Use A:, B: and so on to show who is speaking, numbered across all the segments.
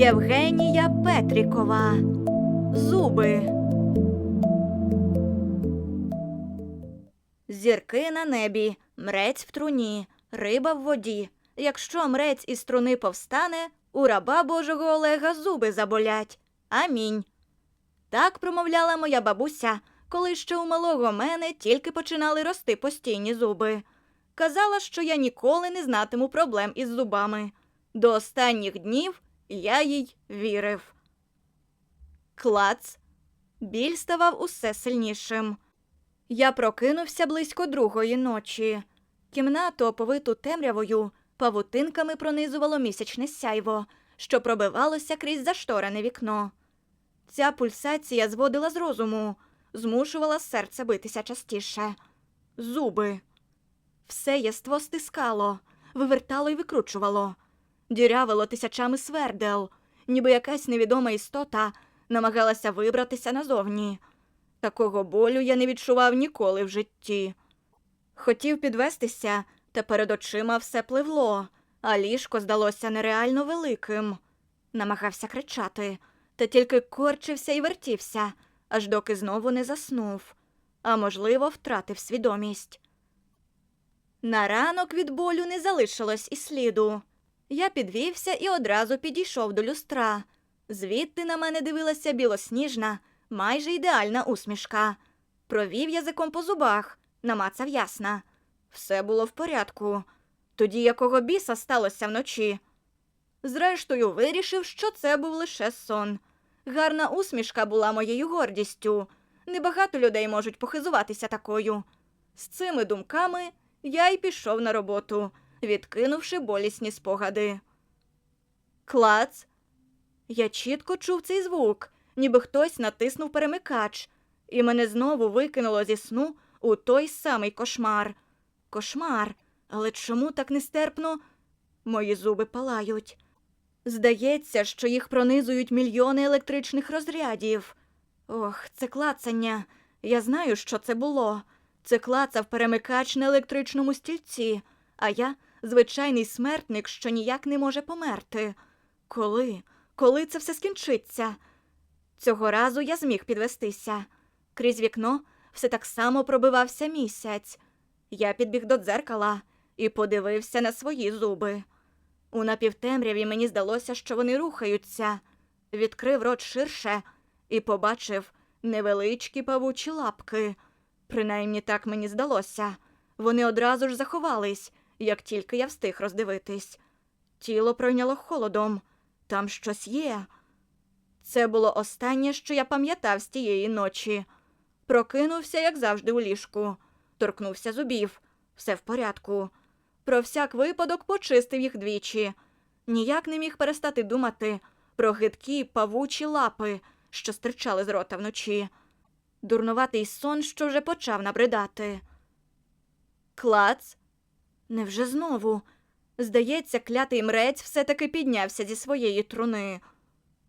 A: Євгенія Петрікова. Зуби. Зірки на небі, мрець в труні, риба в воді. Якщо мрець із труни повстане, у раба Божого Олега зуби заболять. Амінь. Так промовляла моя бабуся, коли ще у малого мене тільки починали рости постійні зуби. Казала, що я ніколи не знатиму проблем із зубами. До останніх днів я їй вірив. Клац. Біль ставав усе сильнішим. Я прокинувся близько другої ночі. Кімнату, оповиту темрявою, павутинками пронизувало місячне сяйво, що пробивалося крізь зашторене вікно. Ця пульсація зводила з розуму, змушувала серце битися частіше. Зуби. Все єство стискало, вивертало і викручувало, дірявило тисячами свердел, ніби якась невідома істота намагалася вибратися назовні. Такого болю я не відчував ніколи в житті. Хотів підвестися, та перед очима все пливло, а ліжко здалося нереально великим. Намагався кричати, та тільки корчився і вертівся, аж доки знову не заснув, а можливо, втратив свідомість. На ранок від болю не залишилось і сліду. Я підвівся і одразу підійшов до люстра. Звідти на мене дивилася білосніжна, майже ідеальна усмішка. Провів язиком по зубах, намацав ясна. Все було в порядку. Тоді якого біса сталося вночі. Зрештою, вирішив, що це був лише сон. Гарна усмішка була моєю гордістю. Небагато людей можуть похизуватися такою. З цими думками я й пішов на роботу, відкинувши болісні спогади. Клац. Я чітко чув цей звук, ніби хтось натиснув перемикач, і мене знову викинуло зі сну у той самий кошмар. Кошмар, але чому так нестерпно? Мої зуби палають. Здається, що їх пронизують мільйони електричних розрядів. Ох, це клацання. Я знаю, що це було. Це клацав перемикач на електричному стільці, а я звичайний смертник, що ніяк не може померти. Коли? Коли це все скінчиться? Цього разу я зміг підвестися. Крізь вікно все так само пробивався місяць. Я підбіг до дзеркала і подивився на свої зуби. У напівтемряві мені здалося, що вони рухаються. Відкрив рот ширше і побачив невеличкі павучі лапки. Принаймні так мені здалося. Вони одразу ж заховались, як тільки я встиг роздивитись. Тіло пройняло холодом. Там щось є. Це було останнє, що я пам'ятав з тієї ночі. Прокинувся, як завжди, у ліжку, торкнувся зубів. Все в порядку. Про всяк випадок почистив їх двічі. Ніяк не міг перестати думати про гидкі павучі лапи, що стирчали з рота вночі. Дурнуватий сон, що вже почав набридати. Клац. Невже знову? Здається, клятий мрець все-таки піднявся зі своєї труни.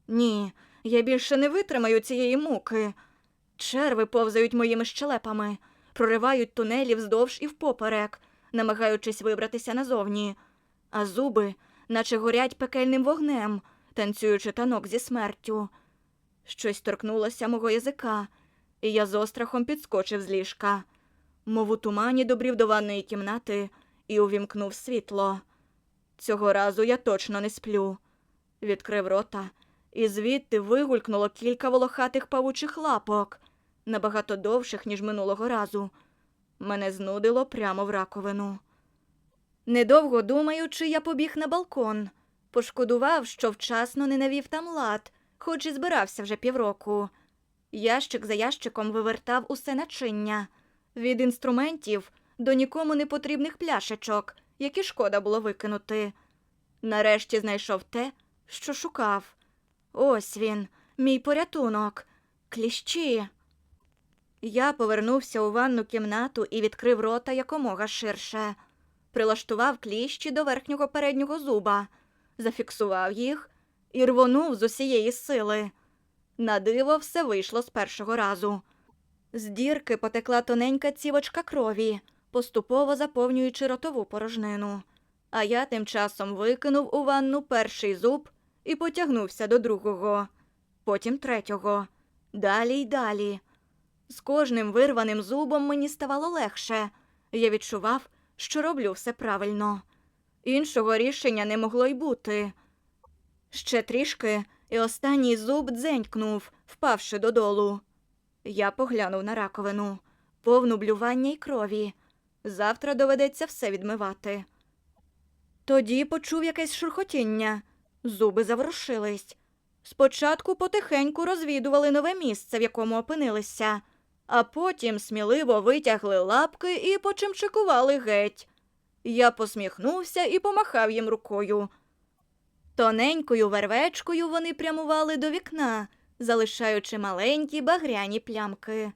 A: Ні, я більше не витримаю цієї муки. Черви повзають моїми щелепами, проривають тунелі вздовж і впоперек, намагаючись вибратися назовні, а зуби, наче горять пекельним вогнем, танцюючи танок зі смертю. Щось торкнулося мого язика, і я з острахом підскочив з ліжка, мов у тумані добрів до ванної кімнати і увімкнув світло. Цього разу я точно не сплю. Відкрив рота, і звідти вигулькнуло кілька волохатих павучих лапок, набагато довших, ніж минулого разу. Мене знудило прямо в раковину. Недовго думаючи, я побіг на балкон. Пошкодував, що вчасно не навів там лад, хоч і збирався вже півроку. Ящик за ящиком вивертав усе начиння від інструментів до нікому не потрібних пляшечок, які шкода було викинути. Нарешті знайшов те, що шукав. Ось він, мій порятунок, кліщі. Я повернувся у ванну кімнату і відкрив рота якомога ширше. Прилаштував кліщі до верхнього переднього зуба, зафіксував їх і рвонув з усієї сили. На диво все вийшло з першого разу. З дірки потекла тоненька цівочка крові, поступово заповнюючи ротову порожнину. А я тим часом викинув у ванну перший зуб і потягнувся до другого, потім третього, далі й далі. З кожним вирваним зубом мені ставало легше. Я відчував, що роблю все правильно. Іншого рішення не могло й бути. Ще трішки, і останній зуб дзенькнув, впавши додолу. Я поглянув на раковину, повну блювання й крові. Завтра доведеться все відмивати. Тоді почув якесь шурхотіння. Зуби заворушились. Спочатку потихеньку розвідували нове місце, в якому опинилися, а потім сміливо витягли лапки і почимчикували геть. Я посміхнувся і помахав їм рукою. Тоненькою вервечкою вони прямували до вікна, залишаючи маленькі багряні плямки.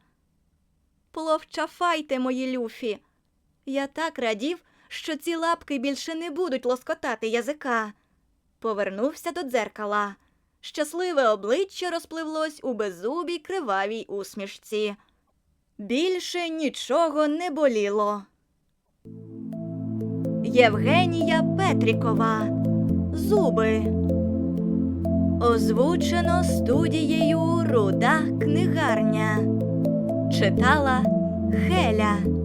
A: Пловчафайте, мої люфі. Я так радів, що ці лапки більше не будуть лоскотати язика. Повернувся до дзеркала. Щасливе обличчя розпливлось у беззубій кривавій усмішці. Більше нічого не боліло. Євгенія Петрікова. Зуби. Озвучено студією Руда книгарня. Читала Хеля.